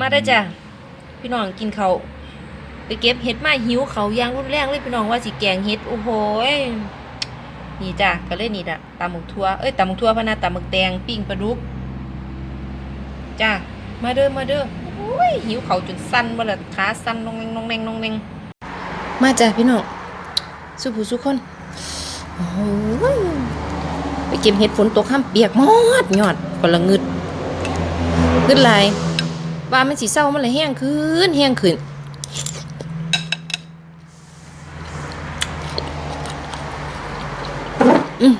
มาได้จ้ะพี่น้องกินเขาไปเก็บเห็ดมาหิวเขายางรุนแรงเลยพี่น้องว่าสิแกงเห็ดโอ้โหยนี่จ้ะก็เลยนี่ละตำหมึกทั่วเอ้ยตำหมึกทั่วพะนาตำหมึกแดงปิ้งปลาดุกจ้ะมาเด้อมาเด้อโอ้ยหิวเขาจนสั่นบ่ละขาสั่นนองแนงนองแนงนองแนงมาจ้ะพี่น้องสุผู้สุคนโอ้โหไปเก็บเห็ดฝนตกห้ามเปียกหมดยอดคนละงึดขึ้นไร ว่ามันสีเศร้ามันเลยแห้งขึ้นแห้งขึ้นอืม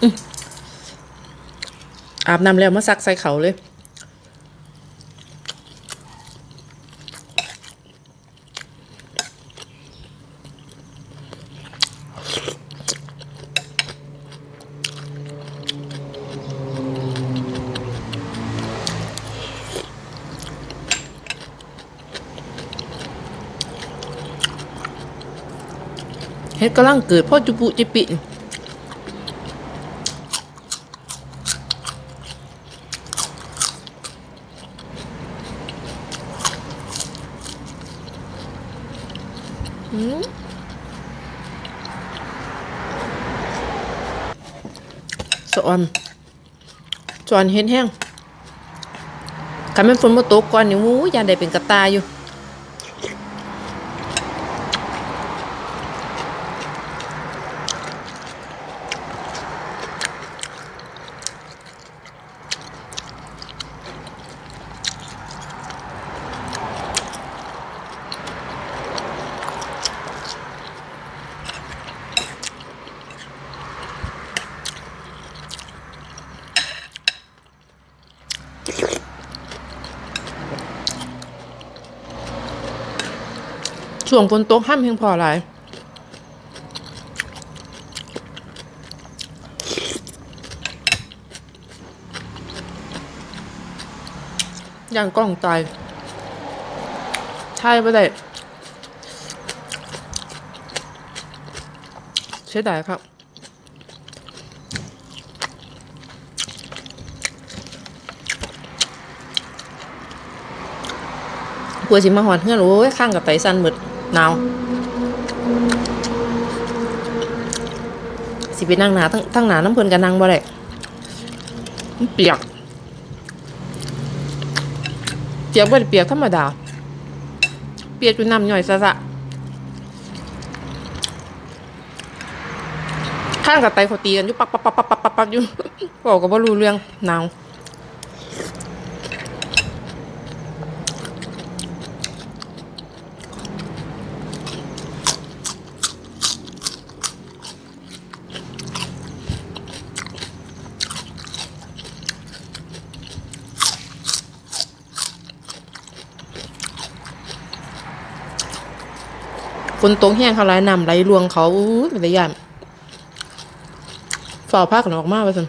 อืมอาบน้ำแล้วมาซักใส่เขาเลย เฮ็ดกำลังเกิดพ่อจุปุจิปิอืมสอนสอนเฮ็ดแห้งคันแม่นฝนมาตกก่อนนี่วูยานได้เป็นกระตาอยู่ ช่วงฝนโตกห้ามเพียงพอหลายย่างกล้องตายใช่ไม่ได้เสียดายครับกลัวสิมาหอดเฮือนโอ้ยข้างกับไตสันหมด นาวสิไปนั่งหนาทั้งทั้งหนาน้ำเพลินกันนั่งบ่ได้เปียกเปียกบ่ได้เปียกธรรมดา เปียกจนน้ำย่อยซะซะข้างกับไตเขาตีกันอยู่ปักปักปักปักปักปักปักอยู่บอกก็บ่รู้เรื่องหนาว นตกแห้งเขาไหลน้ำไหลลวงเขาอู้ยเป็นระยานฝ่าผ้ากันออกมาไปสิ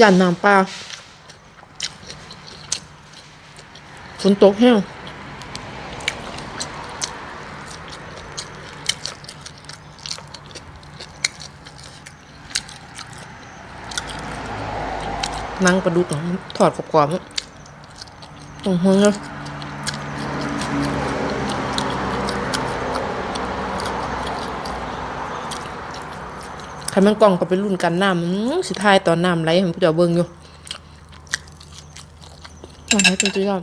ยันน้ำปลาฝนตกแห้งนั่งประดุกถอดกรอบๆตรงหัวเลย ใครมันกล่องก็เป็นรุ่นกันน้ำอื้อสิทายตอนน้ำไหลผู้เจ้าเบิ่งอยู่น้ำไหลจนจะยอด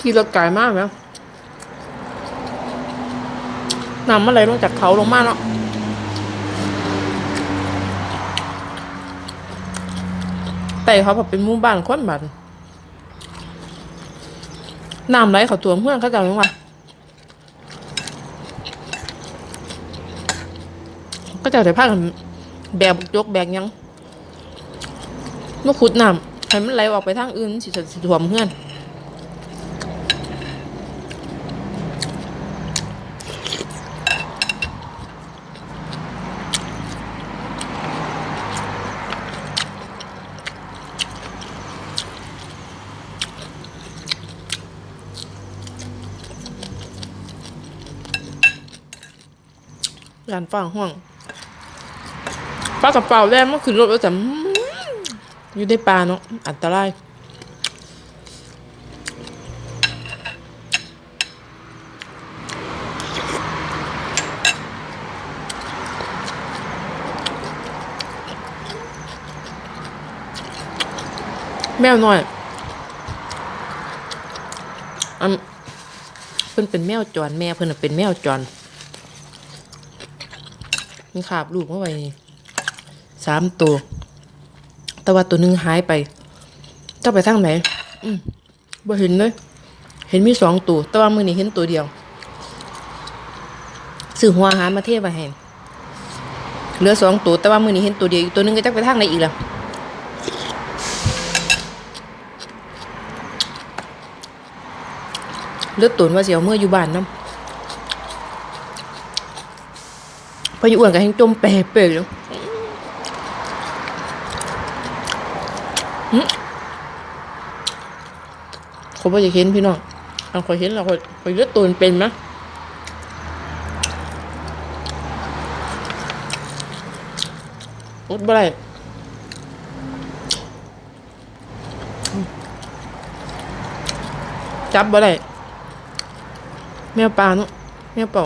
ขี่รถไกลมากแล้ว น้ำมันไหลงจากเขาลงมาเนาะแต่เขาแบบเป็นหมู่บ้านคนบันน้ำไหลเขาตัวเพื่อนเขาจะยังไงก็จะได้พากันแบกยกแบกยังเมื่อขุดน้ำให้มันไหลออกไปทางอื่นมันสิจะสิถ่วมเพื่อน ร้านฟังห้องปลากระเป๋าแรกมันขึ้นรถแล้วแต่อยู่ในป่าเนาะอันตรายแมวน้อย อันเพิ่นเป็นแมวจรแม่เพิ่นเป็นแมวจร มันขาบลูกเมื่อไหร่นี่สามตัว แต่ว่าตัวหนึ่งหายไป เจ้าไปทางไหน อืมบ่เห็นเลย เห็นมีสองตัว แต่ว่ามือนี้เห็นตัวเดียวซื้อหัวหารมาเทไปให้เหลือสองตัว แต่ว่ามือนี้เห็นตัวเดียว อีกตัวหนึงก็จักไปทางไหนอีกล่ะเลือดตุนว่าเสียวเมื่ออยู่บ้านน้ำ พออยู่อ้วนกับแห้งจมแปรเปรอยู่หึเขาบอกจะเห็นพี่น้องเอาคอยเห็นเราคอยคอยเลือดตุนเป็นไหมอดบ่ได้จับบ่ได้แมวปลาเนาะแมวเป่า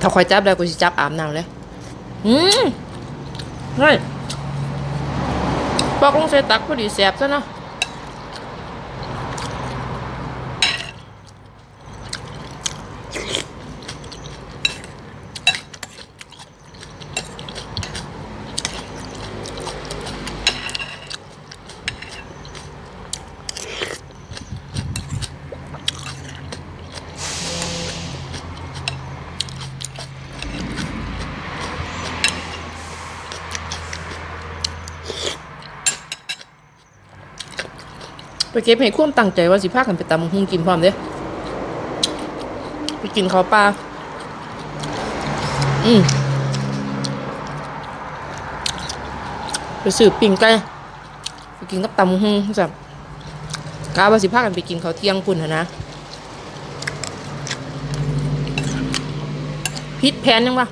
ถ้าคอยจับได้กูจะจับอาบน้ำเลยอืมเฮ้ยปอกลงใส่ตักพอดีแสบซะเนาะ เก็บให้ความตั้งใจว่าสิพากันไปตำหุงกินพร้อมเด้ไปกินข้าวปลาอืมไปสืบปิ่งไก่ไปกินกับตำหุงสับกาว่าสิพากันไปกินข้าวเที่ยงพุ่นนะพิษแพนยังวะ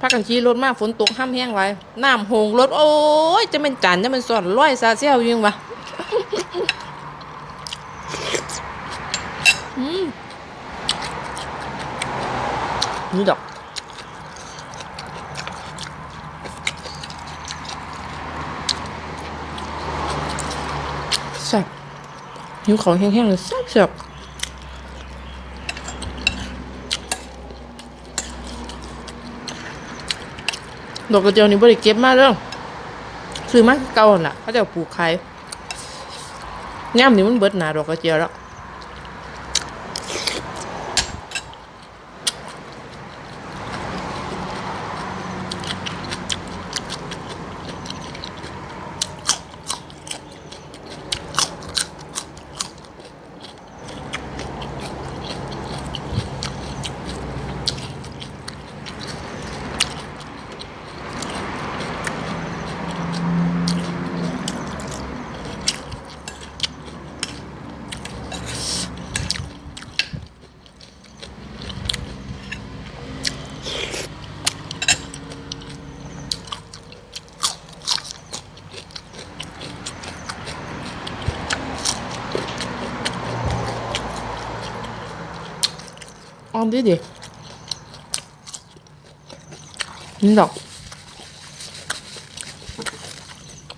พักกันขี่รถมาฝนตกห้ามแห้งไว้น้ำหงรถ โอ้ย จะเป็นจันจะเป็นสอนร้อยซาเซียวยังวะนี่ดอกแซ่บหิวของแห้งๆเลยแซ่บแซ่บ ดอกกระเจียวนี่บริเก็บมากเรื่องซื้อมาเก่าหนล่ะเขาจะเอาปลูกขายย่ำนี่มันเบิดหนาดอกกระเจียวแล้ว ออมดิดินี่ดอก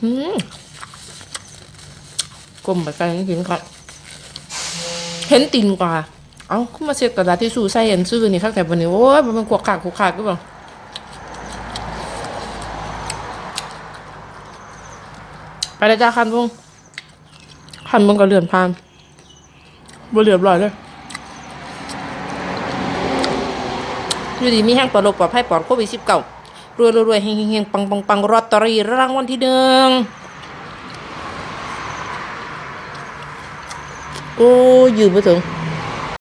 อืมกลมไปไกลจริงๆครับเห็นตินกว่า เอาขึ้นมาเสียกระดาษที่สู้ใส่เอ็นซื้อนี่ครับแต่วันนี้โอ้ยมันเป็นขวกขากขวกขากก็บอกไปเลยจ้าคันวงคันวงก็เลื่อนผ่านบ่เรียบร้อยเลย อยู่ดีมีแห้งปลอดโรคปลอดภัยปลอดโควิดสิบเก้ารวยรวยเฮงเฮงปังปังปังรอตเตอรี่รางวัลที่หนึ่งโอ้ยยืมไปถึง